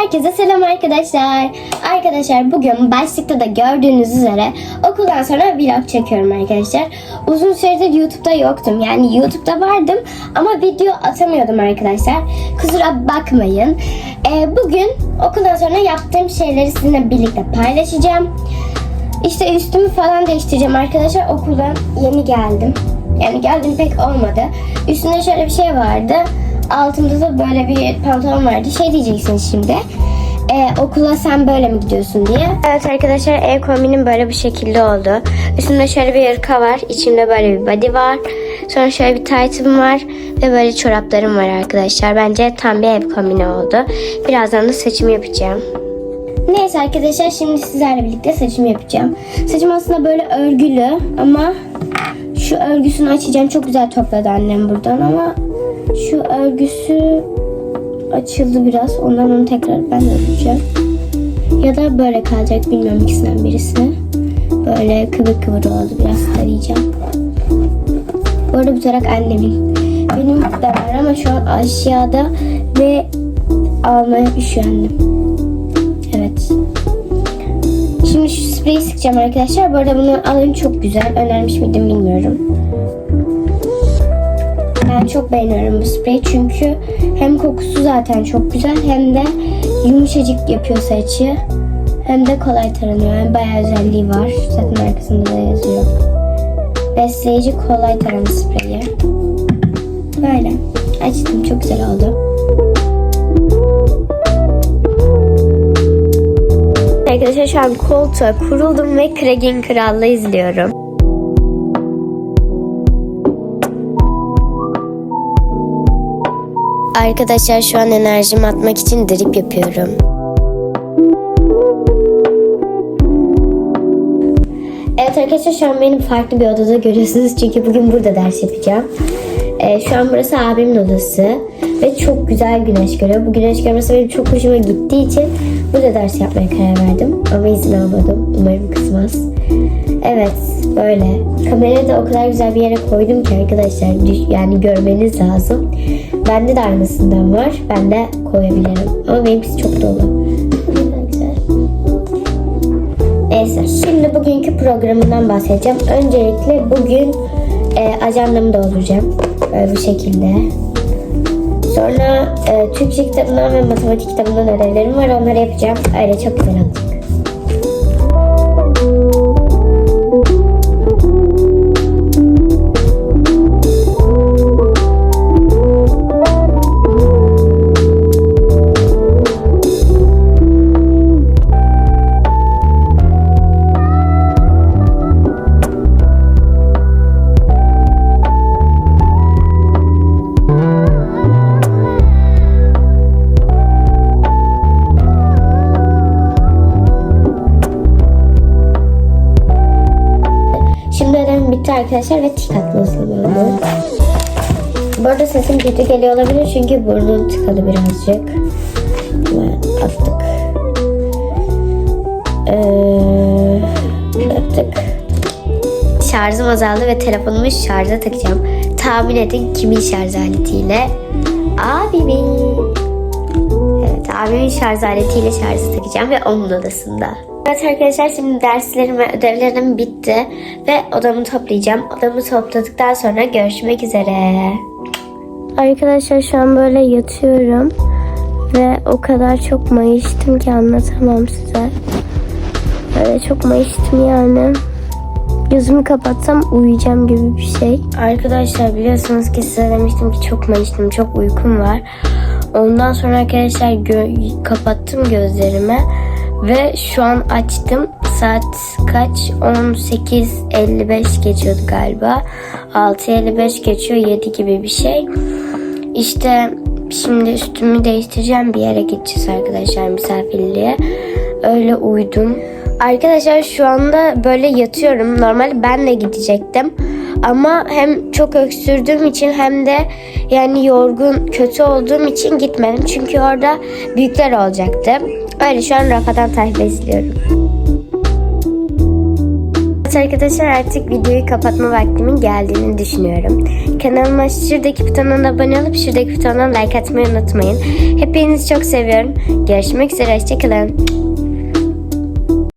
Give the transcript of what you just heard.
Herkese selam arkadaşlar. Arkadaşlar bugün başlıkta da gördüğünüz üzere okuldan sonra vlog çekiyorum arkadaşlar. Uzun süredir YouTube'da yoktum. Yani YouTube'da vardım ama video atamıyordum arkadaşlar. Kusura bakmayın. Ee, bugün okuldan sonra yaptığım şeyleri sizinle birlikte paylaşacağım. İşte üstümü falan değiştireceğim arkadaşlar. Okuldan yeni geldim. Yani geldim pek olmadı. Üstünde şöyle bir şey vardı. Altımda da böyle bir pantolon vardı. Şey diyeceksin şimdi. Ee, okula sen böyle mi gidiyorsun diye. Evet arkadaşlar ev kombinim böyle bir şekilde oldu. Üstümde şöyle bir ırka var. İçimde böyle bir body var. Sonra şöyle bir taytım var. Ve böyle çoraplarım var arkadaşlar. Bence tam bir ev kombini oldu. Birazdan da saçımı yapacağım. Neyse arkadaşlar şimdi sizlerle birlikte saçımı yapacağım. Saçım aslında böyle örgülü ama şu örgüsünü açacağım. Çok güzel topladı annem buradan ama şu örgüsü açıldı biraz. Ondan onu tekrar ben öreceğim. Ya da böyle kalacak bilmiyorum ikisinden birisi. Böyle kıvır kıvır oldu biraz tarayacağım. Bu arada bu tarak annemin. Benim de var ama şu an aşağıda ve almaya annem. Evet. Şimdi şu spreyi sıkacağım arkadaşlar. Bu arada bunu alın çok güzel. Önermiş miydim bilmiyorum. Ben çok beğeniyorum bu spreyi çünkü hem kokusu zaten çok güzel hem de yumuşacık yapıyor saçı. Hem de kolay taranıyor. Yani bayağı özelliği var. Zaten arkasında da yazıyor. Besleyici kolay tarama spreyi. Böyle. Açtım. Çok güzel oldu. Arkadaşlar şu an koltuğa kuruldum ve Craig'in Krallığı izliyorum. Arkadaşlar şu an enerjimi atmak için drip yapıyorum. Evet arkadaşlar şu an benim farklı bir odada görüyorsunuz çünkü bugün burada ders yapacağım. Ee, şu an burası abimin odası ve çok güzel güneş görüyor. Bu güneş görmesi benim çok hoşuma gittiği için burada ders yapmaya karar verdim. Ama izin almadım. Umarım kızmaz. Evet böyle. Kamerayı da o kadar güzel bir yere koydum ki arkadaşlar yani görmeniz lazım. Bende de aynısından var. Ben de koyabilirim. Ama benimkisi çok dolu. Neyse şimdi bugünkü programından bahsedeceğim. Öncelikle bugün e, ajandamı dolduracağım. Böyle bu şekilde. Sonra e, Türkçe kitabından ve matematik kitabından ödevlerim var. Onları yapacağım. Öyle çok güzel olacak. Bitti arkadaşlar ve tik atma ıslığı oldu. Bu arada sesim kötü geliyor olabilir çünkü burnum tıkalı birazcık. Hemen attık. Ee, attık. Şarjım azaldı ve telefonumu şarja takacağım. Tahmin edin kimin şarj aletiyle? Abimin. Evet abimin şarj aletiyle şarjı takacağım ve onun odasında. Evet arkadaşlar şimdi derslerim ve ödevlerim bitti ve odamı toplayacağım. Odamı topladıktan sonra görüşmek üzere. Arkadaşlar şu an böyle yatıyorum ve o kadar çok mayıştım ki anlatamam size. Böyle çok mayıştım yani. Gözümü kapatsam uyuyacağım gibi bir şey. Arkadaşlar biliyorsunuz ki size demiştim ki çok mayıştım, çok uykum var. Ondan sonra arkadaşlar gö- kapattım gözlerimi ve şu an açtım. Saat kaç? 18.55 geçiyordu galiba. 6.55 geçiyor 7 gibi bir şey. İşte şimdi üstümü değiştireceğim bir yere gideceğiz arkadaşlar misafirliğe. Öyle uyudum. Arkadaşlar şu anda böyle yatıyorum. Normalde ben de gidecektim. Ama hem çok öksürdüğüm için hem de yani yorgun, kötü olduğum için gitmedim. Çünkü orada büyükler olacaktı. Öyle şu an Rafadan izliyorum. Evet arkadaşlar artık videoyu kapatma vaktimin geldiğini düşünüyorum. Kanalıma şuradaki butonuna abone olup şuradaki butondan like atmayı unutmayın. Hepinizi çok seviyorum. Görüşmek üzere. Hoşçakalın.